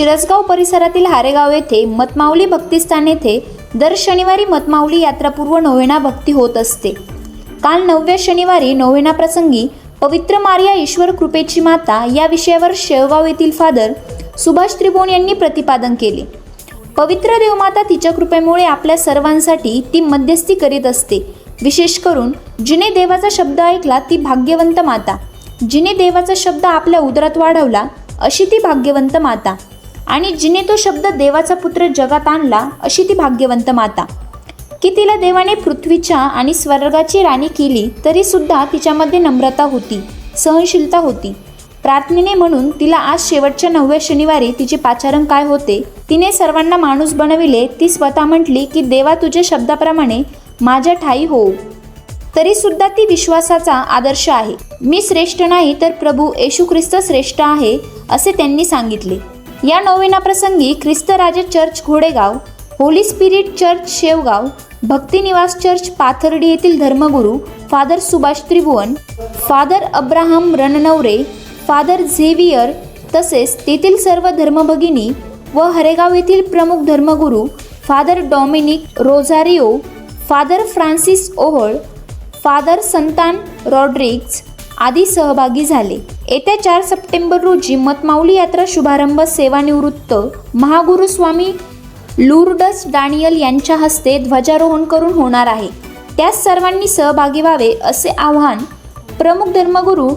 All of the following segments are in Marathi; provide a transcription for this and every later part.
शिरसगाव परिसरातील हारेगाव येथे मतमावली भक्तिस्थान येथे दर शनिवारी मतमावली यात्रापूर्व नोवेना भक्ती होत असते. काल नवव्या शनिवारी नोवेना प्रसंगी पवित्र मारिया ईश्वर कृपेची माता या विषयावर शेवगाव येथील फादर सुभाष त्रिभुवन यांनी प्रतिपादन केले. पवित्र देवमाता तिच्या कृपेमुळे आपल्या सर्वांसाठी ती मध्यस्थी करीत असते. विशेष करून जिने देवाचा शब्द ऐकला ती भाग्यवंत माता. जिने देवाचा शब्द आपल्या उदरात वाढवला अशी ती भाग्यवंत माता. आणि जिने तो शब्द देवाचा पुत्र जगात आणला अशी ती भाग्यवंत माता. की तिला देवाने पृथ्वीच्या आणि स्वर्गाची राणी केली तरी सुद्धा तिच्यामध्ये नम्रता होती सहनशीलता होती. प्रार्थनेने म्हणून तिला आज शेवटच्या नवव्या शनिवारी तिचे पाचारण काय होते तिने सर्वांना माणूस बनविले ती स्वतः म्हटली की देवा तुझ्या शब्दाप्रमाणे माझ्या ठाई होऊ. तरी सुद्धा ती विश्वासाचा आदर्श आहे. मी श्रेष्ठ नाही तर प्रभू येशू ख्रिस्त श्रेष्ठ आहे असे त्यांनी सांगितले. या नोवेना प्रसंगी church घोडेगाव holy spirit church Shevgaon Bhaktinivas church Pathardi येथील धर्मगुरू father Subhash Tribhuvan father Abraham Ranavare father Xavier तसेच तेथील सर्व धर्मभगिनी व हरेगाव येथील प्रमुख धर्मगुरू father Dominic Rosario father Francis Ohal father Santan Rodrigues आदी सहभागी झाले. येत्या चार सप्टेंबर रोजी मतमाऊली यात्रा शुभारंभ सेवानिवृत्त महागुरुस्वामी लुर्डस डानियल यांच्या हस्ते ध्वजारोहण करून होणार आहे. त्यास सर्वांनी सहभागी व्हावे असे आवाहन प्रमुख धर्मगुरू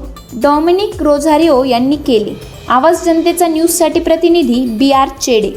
डॉमिनिक रोझारिओ यांनी केले. आवाज जनतेचा न्यूजसाठी प्रतिनिधी बी आर चेडे.